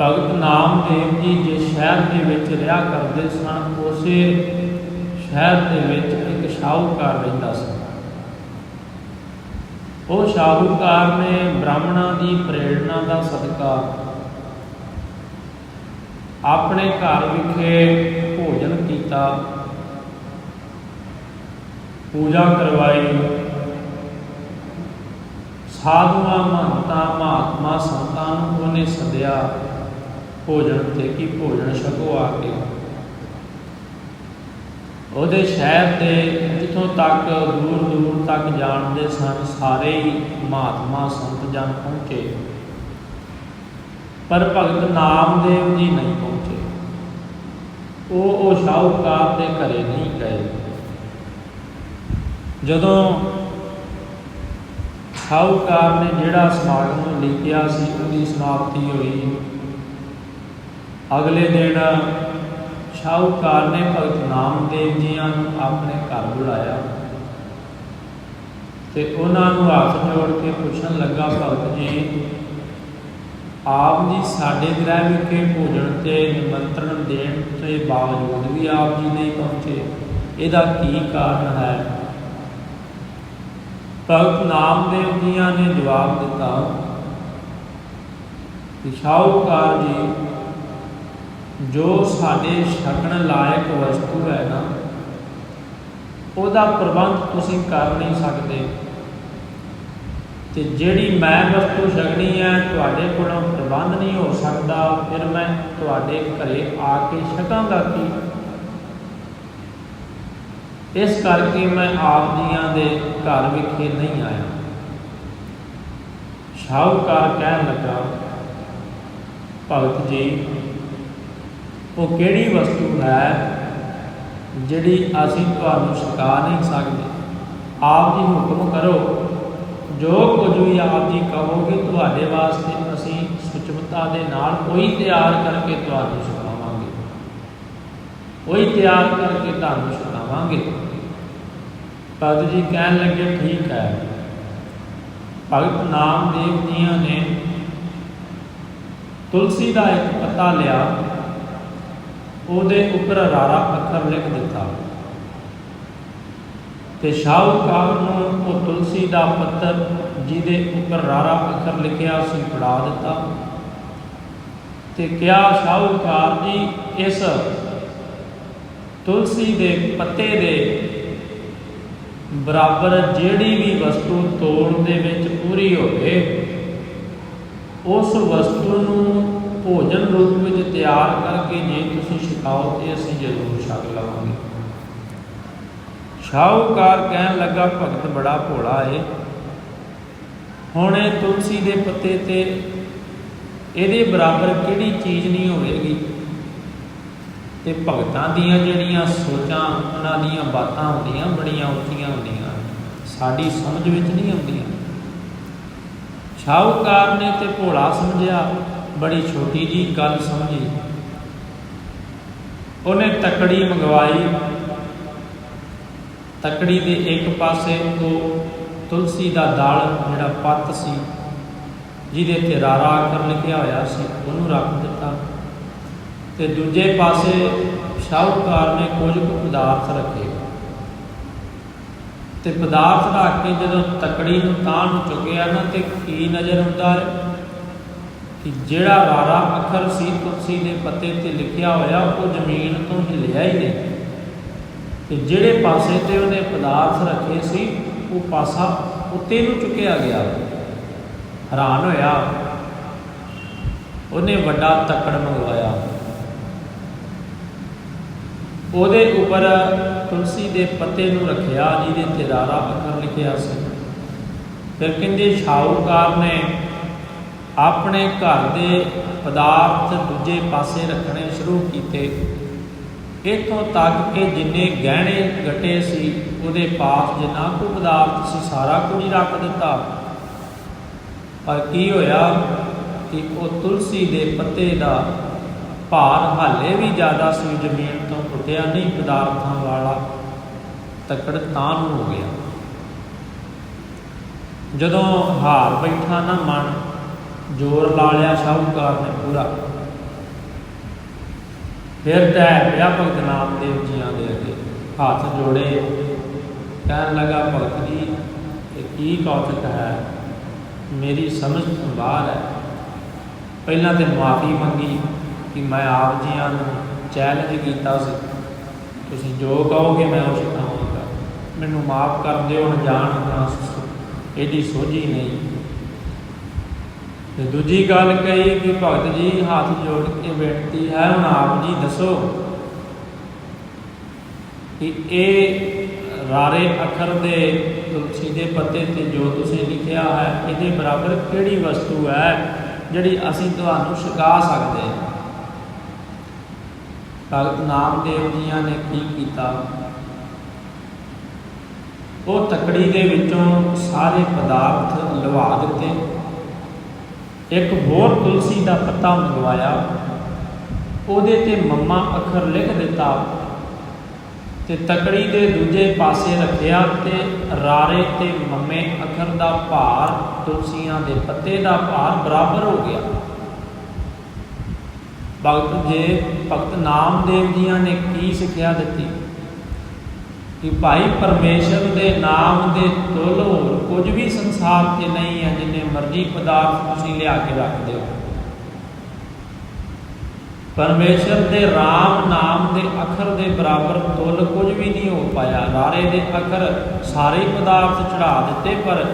ਭਗਤ ਨਾਮਦੇਵ ਜੀ ਜਿਸ ਸ਼ਹਿਰ ਦੇ ਵਿੱਚ ਰਿਹਾ ਕਰਦੇ ਸਨ, ਉਸੇ ਸ਼ਹਿਰ ਦੇ ਵਿੱਚ ਇੱਕ ਸ਼ਾਹੂਕਾਰ ਰਹਿੰਦਾ ਸੀ। ਉਹ ਸ਼ਾਹੂਕਾਰ ਨੇ ਬ੍ਰਾਹਮਣਾਂ ਦੀ ਪ੍ਰੇਰਣਾ ਦਾ ਸਦਕਾ ਆਪਣੇ ਘਰ ਵਿਖੇ ਭੋਜਨ ਕੀਤਾ, ਪੂਜਾ ਕਰਵਾਈ। ਸਾਧੂਆਂ, ਮਹੰਤਾਂ, ਮਹਾਤਮਾ ਸੰਤਾਂ ਨੂੰ ਉਹਨੇ ਸੱਦਿਆ। ਭੋਜਨ ਤੇ ਕੀ ਭੋਜਨ ਛਕੋ ਆ ਕੇ। ਉਹਦੇ ਸ਼ਹਿਰ ਦੇ ਜਿੱਥੋਂ ਤੱਕ ਦੂਰ ਦੂਰ ਤੱਕ ਜਾਣਦੇ ਸਨ, ਸਾਰੇ ਹੀ ਮਹਾਤਮਾ ਸੰਤ ਜਨ ਪਹੁੰਚੇ। ਪਰ ਭਗਤ ਨਾਮਦੇਵ ਜੀ ਨਹੀਂ ਪਹੁੰਚੇ। ਉਹ ਉਹ ਸ਼ਾਹੂਕਾਰ ਦੇ ਘਰੇ ਨਹੀਂ ਗਏ। ਜਦੋਂ ਸ਼ਾਹੂਕਾਰ ਨੇ ਜਿਹੜਾ ਸਮਾਗਮ ਲਿਖਿਆ ਸੀ, ਉਹਦੀ ਸਮਾਪਤੀ ਹੋਈ। ਅਗਲੇ ਦਿਨ ਸ਼ਾਹੂਕਾਰ ਨੇ ਭਗਤ ਨਾਮਦੇਵ ਜੀਆਂ ਨੂੰ ਆਪਣੇ ਘਰ ਬੁਲਾਇਆ ਤੇ ਉਹਨਾਂ ਨੂੰ ਹੱਥ ਜੋੜ ਕੇ ਪੁੱਛਣ ਲੱਗਾ, ਭਗਤ ਜੀ, ਆਪ ਜੀ ਸਾਡੇ ਗ੍ਰਹਿ ਵਿਖੇ ਭੋਜਨ ਤੇ ਨਿਮੰਤਰਣ ਦੇਣ ਤੇ ਬਾਵਜੂਦ ਵੀ ਆਪ ਜੀ ਨਹੀਂ ਪਹੁੰਚੇ, ਇਹਦਾ ਕੀ ਕਾਰਨ ਹੈ? ਭਗਤ ਨਾਮਦੇਵ ਜੀਆਂ ਨੇ ਜਵਾਬ ਦਿੱਤਾ ਕਿ ਸ਼ਾਹੂਕਾਰ ਜੀ ਜੋ ਸਾਡੇ ਛਕਣ ਲਾਇਕ ਵਸਤੂ ਹੈ ਨਾ, ਉਹਦਾ ਪ੍ਰਬੰਧ ਤੁਸੀਂ ਕਰ ਨਹੀਂ ਸਕਦੇ। ਤੇ ਜਿਹੜੀ ਮੈਂ ਵਸਤੂ ਛਕਣੀ ਹੈ, ਤੁਹਾਡੇ ਕੋਲੋਂ ਪ੍ਰਬੰਧ ਨਹੀਂ ਹੋ ਸਕਦਾ, ਫਿਰ ਮੈਂ ਤੁਹਾਡੇ ਘਰੇ ਆ ਕੇ ਛਕਾਂਗਾ ਕੀ? ਇਸ ਕਰਕੇ ਮੈਂ ਆਪ ਜੀਆਂ ਦੇ ਘਰ ਵਿਖੇ ਨਹੀਂ ਆਇਆ। ਸ਼ਾਹੂਕਾਰ ਕਹਿਣ ਲੱਗਾ, ਭਗਤ ਜੀ ਉਹ ਕਿਹੜੀ ਵਸਤੂ ਹੈ ਜਿਹੜੀ ਅਸੀਂ ਤੁਹਾਨੂੰ ਛਕਾ ਨਹੀਂ ਸਕਦੇ? ਆਪ ਜੀ ਹੁਕਮ ਕਰੋ, ਜੋ ਕੁਝ ਵੀ ਆਪ ਜੀ ਕਹੋਗੇ ਤੁਹਾਡੇ ਵਾਸਤੇ ਅਸੀਂ ਸੁਚਮਤਾ ਦੇ ਨਾਲ ਕੋਈ ਤਿਆਰ ਕਰਕੇ ਤੁਹਾਨੂੰ ਛਕਾਵਾਂਗੇ। ਕੋਈ ਤਿਆਰ ਕਰਕੇ ਤੁਹਾਨੂੰ ਛਕਾਵਾਂਗੇ। ਭਗਤ ਜੀ ਕਹਿਣ ਲੱਗੇ, ਠੀਕ ਹੈ। ਭਗਤ ਨਾਮਦੇਵ ਜੀਆਂ ਨੇ ਤੁਲਸੀ ਦਾ ਇੱਕ ਪੱਤਾ ਲਿਆ। ਉਹਦੇ ਉੱਪਰ ਰਾਰਾ ਅੱਖਰ ਲਿਖ ਦਿੱਤਾ। ਤੇ ਸ਼ਾਹੂਕਾਰ ਨੂੰ ਉਹ ਤੁਲਸੀ ਦਾ ਪੱਤਰ ਜਿਹਦੇ ਉੱਪਰ ਰਾਰਾ ਅੱਖਰ ਲਿਖਿਆ ਸੀ, ਫੜਾ ਦਿੱਤਾ। ਤੇ ਕਿਹਾ ਸ਼ਾਹੂਕਾਰ ਜੀ, ਇਸ ਤੁਲਸੀ ਦੇ ਪੱਤੇ ਦੇ ਬਰਾਬਰ ਜਿਹੜੀ ਵੀ ਵਸਤੂ ਤੋੜ ਦੇ ਵਿੱਚ ਪੂਰੀ ਹੋਵੇ, ਉਸ ਵਸਤੂ ਨੂੰ ਭੋਜਨ ਰੂਪ ਵਿੱਚ ਤਿਆਰ ਕਰਕੇ ਜੇ ਤੁਸੀਂ ਛਕਾਓ ਤੇ ਅਸੀਂ ਜ਼ਰੂਰ ਛਕ ਲਵਾਂਗੇ। ਸ਼ਾਹੂਕਾਰ ਕਹਿਣ ਲੱਗਾ, ਭਗਤ ਬੜਾ ਭੋਲਾ ਏ। ਹੁਣ ਇਹ ਤੁਲਸੀ ਦੇ ਪੱਤੇ ਤੇ ਇਹਦੇ ਬਰਾਬਰ ਕਿਹੜੀ ਚੀਜ਼ ਨਹੀਂ ਹੋਵੇਗੀ? ਤੇ ਭਗਤਾਂ ਦੀਆਂ ਜਿਹੜੀਆਂ ਸੋਚਾਂ, ਉਹਨਾਂ ਦੀਆਂ ਬਾਤਾਂ ਹੁੰਦੀਆਂ, ਬੜੀਆਂ ਉੱਚੀਆਂ ਹੁੰਦੀਆਂ। ਸਾਡੀ ਸਮਝ ਵਿੱਚ ਨਹੀਂ ਆਉਂਦੀਆਂ। ਸ਼ਾਹੂਕਾਰ ਨੇ ਤੇ ਭੋਲਾ ਸਮਝਿਆ। ਬੜੀ ਛੋਟੀ ਜੀ ਗੱਲ ਸਮਝੀ। ਉਹਨੇ ਤਕੜੀ ਮੰਗਵਾਈ। ਤਕੜੀ ਦੇ ਇੱਕ ਪਾਸੇ ਉਹ ਤੁਲਸੀ ਦਾ ਦਾਲ, ਜਿਹੜਾ ਪੱਤ ਸੀ, ਜਿਹਦੇ ਤੇ ਰਾਰਾ ਅੱਖਰ ਲਿਖਿਆ ਹੋਇਆ ਸੀ, ਉਹਨੂੰ ਰੱਖ ਦਿੱਤਾ। ਤੇ ਦੂਜੇ ਪਾਸੇ ਸ਼ਾਹੂਕਾਰ ਨੇ ਕੁਝ ਕੁ ਪਦਾਰਥ ਰੱਖੇ। ਤੇ ਪਦਾਰਥ ਰੱਖ ਕੇ ਜਦੋਂ ਤਕੜੀ ਨੂੰ ਤਾਂ ਨੂੰ ਚੁੱਕਿਆ ਨਾ, ਤੇ ਕੀ ਨਜ਼ਰ ਹੁੰਦਾ ਹੈ ਕਿ ਜਿਹੜਾ ਰਾਰਾ ਅੱਖਰ ਸੀ ਤੁਲਸੀ ਦੇ ਪੱਤੇ ਤੇ ਲਿਖਿਆ ਹੋਇਆ, ਉਹ ਜ਼ਮੀਨ ਤੋਂ ਹਿੱਲਿਆ ਹੀ ਨਹੀਂ। ਤੇ ਜਿਹੜੇ ਪਾਸੇ ਤੇ ਉਹਨੇ ਪਦਾਰਥ ਰੱਖੇ ਸੀ, ਉਹ ਪਾਸਾ ਉੱਤੇ ਨੂੰ ਚੁੱਕਿਆ ਗਿਆ। ਹੈਰਾਨ ਹੋਇਆ। ਉਹਨੇ ਵੱਡਾ ਤੱਕੜ ਮੰਗਵਾਇਆ। ਉਹਦੇ ਉੱਪਰ ਤੁਲਸੀ ਦੇ ਪੱਤੇ ਨੂੰ ਰੱਖਿਆ, ਜਿਹਦੇ ਤੇ ਰਾਰਾ ਅੱਖਰ ਲਿਖਿਆ ਸੀ। ਫਿਰ ਕਹਿੰਦੇ, ਸ਼ਾਹੂਕਾਰ ਨੇ ਆਪਣੇ ਘਰ ਦੇ ਪਦਾਰਥ ਦੂਜੇ ਪਾਸੇ ਰੱਖਣੇ ਸ਼ੁਰੂ ਕੀਤੇ। ਇਥੋਂ ਤੱਕ ਕਿ ਜਿੰਨੇ ਗਹਿਣੇ ਘਟੇ ਸੀ, ਉਹਦੇ ਪਾਸ ਜਿੰਨਾ ਕੁ ਪਦਾਰਥ ਸੀ, ਸਾਰਾ ਕੁਝ ਰੱਖ ਦਿੱਤਾ। ਪਰ ਕੀ ਹੋਇਆ ਕਿ ਉਹ ਤੁਲਸੀ ਦੇ ਪੱਤੇ ਦਾ ਭਾਰ ਹਾਲੇ ਵੀ ਜ਼ਿਆਦਾ ਸੀ, ਜ਼ਮੀਨ ਤੋਂ ਉੱਠਿਆ ਨਹੀਂ, ਪਦਾਰਥਾਂ ਵਾਲਾ ਤਕੜ ਤਾਂ ਨੂੰ ਹੋ ਗਿਆ। ਜਦੋਂ ਹਾਰ ਬੈਠਾ ਨਾ ਮਨ ਜ਼ੋਰ ਲਾ ਲਿਆ, ਸ਼ਾਹੂਕਾਰ ਨੇ ਪੂਰਾ। ਫਿਰ ਤੈ ਪਿਆ ਭਗਤ ਨਾਮਦੇਵ ਜੀਆਂ ਦੇ ਅੱਗੇ। ਹੱਥ ਜੋੜੇ, ਕਹਿਣ ਲੱਗਾ, ਭਗਤ ਜੀ, ਇਹ ਕੀ ਕੌਤਕ ਹੈ? ਮੇਰੀ ਸਮਝ ਤੋਂ ਬਾਹਰ ਹੈ। ਪਹਿਲਾਂ ਤੇ ਮਾਫੀ ਮੰਗੀ ਕਿ ਮੈਂ ਆਪ ਜੀਆਂ ਨੂੰ ਚੈਲੰਜ ਕੀਤਾ ਸੀ। ਤੁਸੀਂ ਜੋ ਕਹੋਗੇ ਮੈਂ ਉਸ ਕਹਾਂਗਾ ਮੈਨੂੰ ਮਾਫ ਕਰ ਦਿਓ, ਅਣਜਾਣ ਤਾਂ ਇਹਦੀ ਸੋਝੀ ਨਹੀਂ। ਤੇ ਦੂਜੀ ਗੱਲ ਕਹੀ ਕਿ ਭਗਤ ਜੀ ਹੱਥ ਜੋੜ ਕੇ ਬੇਨਤੀ ਹੈ, ਹੁਣ ਆਪ ਜੀ ਦੱਸੋ ਕਿ ਇਹ ਰਾਰੇ ਅੱਖਰ ਦੇ ਤੁਲਸੀ ਦੇ ਪੱਤੇ ਤੇ ਜੋ ਤੁਸੀਂ ਲਿਖਿਆ ਹੈ, ਇਹਦੇ ਬਰਾਬਰ ਕਿਹੜੀ ਵਸਤੂ ਹੈ ਜਿਹੜੀ ਅਸੀਂ ਤੁਹਾਨੂੰ ਛਕਾ ਸਕਦੇ ਹਾਂ? ਭਗਤ ਨਾਮਦੇਵ ਜੀਆਂ ਨੇ ਕੀ ਕੀਤਾ? ਉਹ ਤਕੜੀ ਦੇ ਵਿੱਚੋਂ ਸਾਰੇ ਪਦਾਰਥ ਲਵਾ ਦਿੱਤੇ। ਇੱਕ ਹੋਰ ਤੁਲਸੀ ਦਾ ਪੱਤਾ ਮੰਗਵਾਇਆ। ਉਹਦੇ ਤੇ ਮੰਮਾ ਅੱਖਰ ਲਿਖ ਦਿੱਤਾ ਤੇ ਤਕੜੀ ਦੇ ਦੂਜੇ ਪਾਸੇ ਰੱਖਿਆ ਤੇ ਰਾਰੇ ਤੇ ਮੰਮੇ ਅੱਖਰ ਦਾ ਭਾਰ, ਤੁਲਸੀਆਂ ਦੇ ਪੱਤੇ ਦਾ ਭਾਰ ਬਰਾਬਰ ਹੋ ਗਿਆ। ਭਗਤ ਜੇ, ਭਗਤ ਨਾਮਦੇਵ ਜੀਆਂ ਨੇ ਕੀ ਸਿੱਖਿਆ ਦਿੱਤੀ? ਕਿ ਭਾਈ ਪਰਮੇਸ਼ਰ ਦੇ ਨਾਮ ਦੇ ਤੁਲ ਹੋਰ ਕੁਝ ਵੀ ਸੰਸਾਰ ਤੇ ਨਹੀਂ ਹੈ, ਜਿੰਨੇ ਮਰਜ਼ੀ ਪਦਾਰਥ ਤੁਸੀਂ ਲਿਆ ਕੇ ਰੱਖਦੇ ਹੋ। ਪਰਮੇਸ਼ਰ ਦੇ RAM ਨਾਮ ਦੇ ਅੱਖਰ ਦੇ ਬਰਾਬਰ ਤੁਲ ਕੁਝ ਵੀ ਨਹੀਂ ਹੋ ਪਾਇਆ। ਰਾਰੇ ਦੇ ਅੱਖਰ ਸਾਰੇ ਪਦਾਰਥ ਚੜਾ ਦਿੱਤੇ, ਪਰ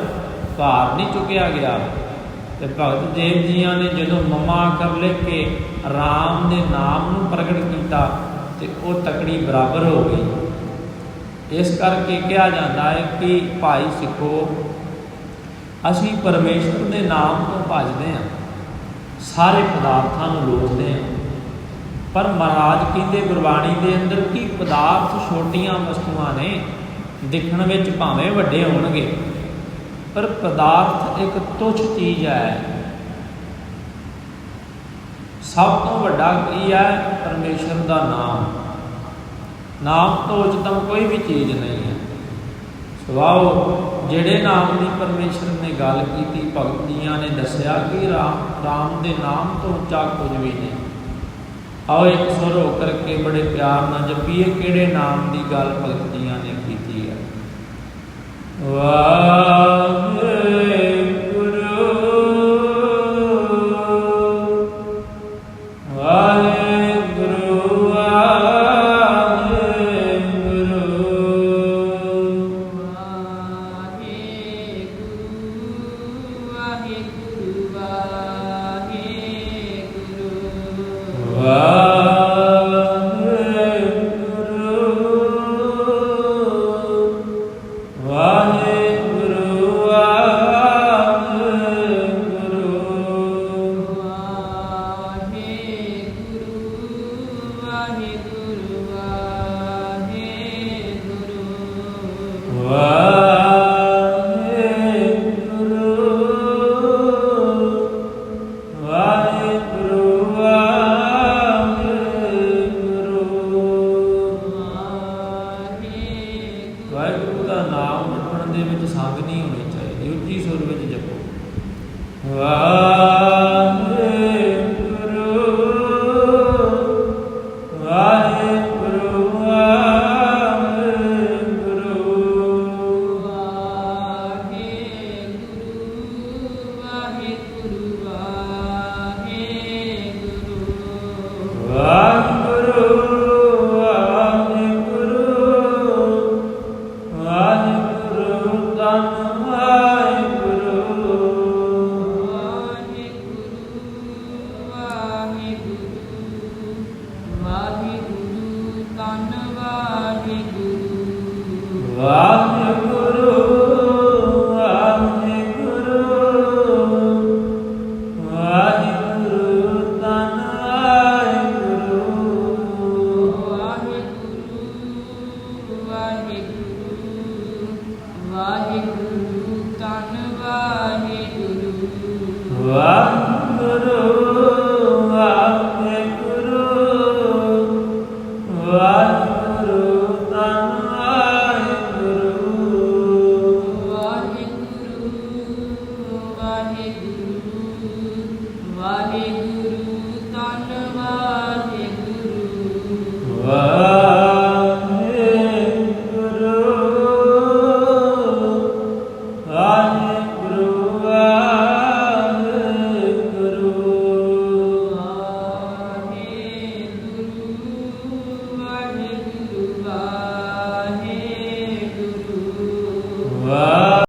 ਭਾਰ ਨਹੀਂ ਚੁੱਕਿਆ ਗਿਆ। ਤੇ ਭਗਤ ਦੇਵ ਜੀਆਂ ਨੇ ਜਦੋਂ ਮਮਾ ਅੱਖਰ ਲਿਖ ਕੇ RAM ਦੇ ਨਾਮ ਨੂੰ ਪ੍ਰਗਟ ਕੀਤਾ, ਤੇ ਉਹ ਤਕੜੀ ਬਰਾਬਰ ਹੋ ਗਈ। ਇਸ ਕਰਕੇ ਕਿਹਾ ਜਾਂਦਾ ਹੈ ਕਿ ਭਾਈ ਸਿੱਖੋ, ਅਸੀਂ ਪਰਮੇਸ਼ਰ ਦੇ ਨਾਮ ਤੋਂ ਭਜਦੇ ਹਾਂ, ਸਾਰੇ ਪਦਾਰਥਾਂ ਨੂੰ ਲੋਚਦੇ ਹਾਂ। ਪਰ ਮਹਾਰਾਜ ਕਹਿੰਦੇ, ਗੁਰਬਾਣੀ ਦੇ ਅੰਦਰ ਕੀ ਪਦਾਰਥ ਛੋਟੀਆਂ ਵਸਤੂਆਂ ਨੇ, ਦੇਖਣ ਵਿੱਚ ਭਾਵੇਂ ਵੱਡੇ ਹੋਣਗੇ, ਪਰ ਪਦਾਰਥ ਇੱਕ ਤੁਛ ਚੀਜ਼ ਹੈ। ਸਭ ਤੋਂ ਵੱਡਾ ਕੀ ਹੈ? ਪਰਮੇਸ਼ਰ ਦਾ ਨਾਮ। ਨਾਮ ਤੋਂ ਉਚਤਮ ਕੋਈ ਵੀ ਚੀਜ਼ ਨਹੀਂ ਹੈ। ਸਵਾਓ, ਜਿਹੜੇ ਨਾਮ ਦੀ ਪਰਮੇਸ਼ਰ ਨੇ ਗੱਲ ਕੀਤੀ ਭਗਤ ਜੀਆਂ ਨੇ ਦੱਸਿਆ ਕਿ ਰਾਮ ਰਾਮ ਦੇ ਨਾਮ ਤੋਂ ਉੱਚਾ ਕੁਝ ਵੀ ਨਹੀਂ। ਆਓ ਇੱਕ ਸੁਰ ਹੋ ਕਰਕੇ ਬੜੇ ਪਿਆਰ ਨਾਲ ਜਪੀਏ, ਕਿਹੜੇ ਨਾਮ ਦੀ ਗੱਲ ਭਗਤ ਜੀਆਂ ਨੇ ਕੀਤੀ ਹੈ? ਵਾਹਿਗੁਰੂ। Panie